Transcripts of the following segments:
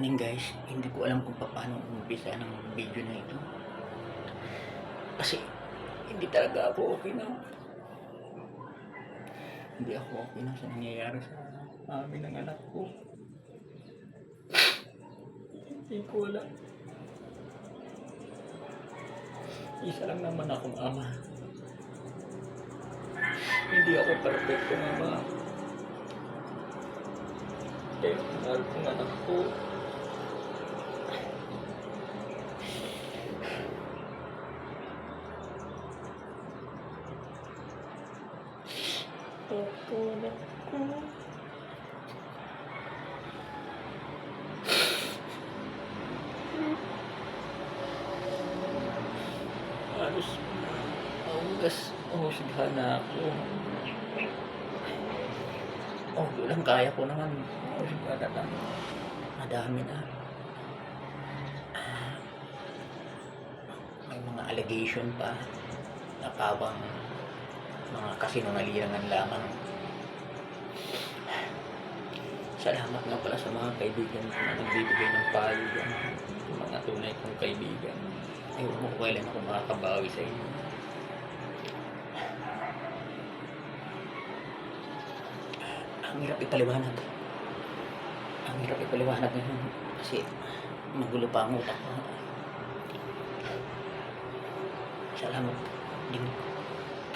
morning guys. Hindi ko alam kung paano umpisa ng video na ito. Kasi hindi talaga ako okay na. Hindi ako okay na sa nangyayari sa amin ng anak ko. Hindi ko alam. Isa lang naman akong ama. Hindi ako perfecto ng ama. Kaya mahal kong anak ko. Anak ko. Halos maugas o sigana ako. Oh, lang kaya ko naman. Oh, sigana lang. Madami na. Ah, May mga allegation pa na pawang mga kasinungalingan lamang. Salamat nga pala sa mga kaibigan na nagbibigay ng payo dyan. Mga tunay kong kaibigan. Ewan mo kung kailan ako makakabawi sa inyo. Ang hirap ipaliwanag. Ang hirap ipaliwanag ngayon. Kasi magulo pa ang utak ko. Salamat din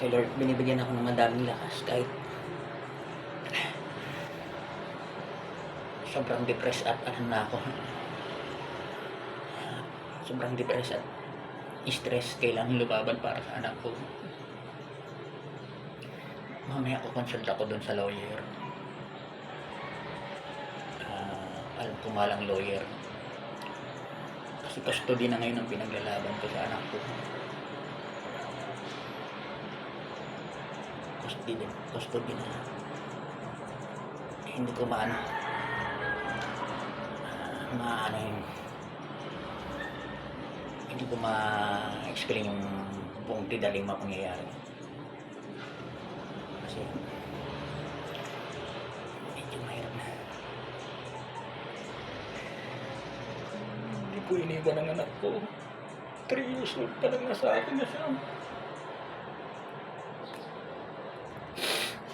kay Lord. Binibigyan ako ng madaming lakas kahit sobrang depressed at ano na ako. Sobrang depressed at stress. Kailangan lumaban para sa anak ko. Mamaya ko consult ako dun sa lawyer. Ah, alam ko malang lawyer. Kasi custody na ngayon ang pinaglalaban ko sa anak ko. Custody, custody na. Hindi ko maano. ah, maano yung hindi ko ma-explain yung buong tidaling mga pangyayari. Kasi medyo mahirap na. Hindi ko iniwan ang anak ko. 3 years old pa lang nasa akin na siya.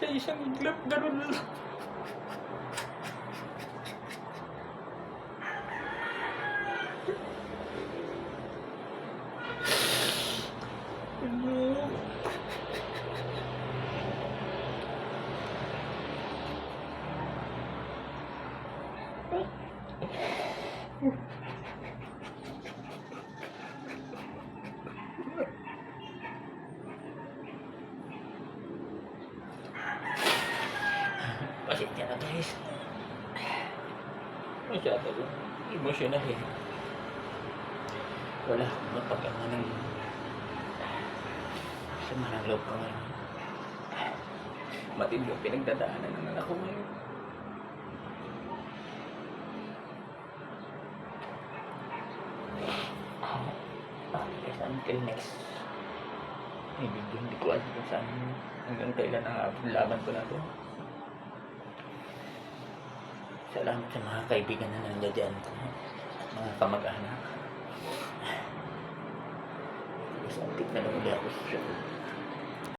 Sa isang iglap, ganun lang. Ano? Pasensya na guys. Masyado ko. Emotional eh. Wala akong mapagama ng sama ng loob ko ngayon. Matindi yung pinagdadaanan ng anak ko ngayon. Ah, until next video, hindi ko alam kung saan hanggang kailan ang laban ko na to. Salamat sa mga kaibigan na nandiyan ko at mga kamag-anak. Isang tip na lang ulit ako sa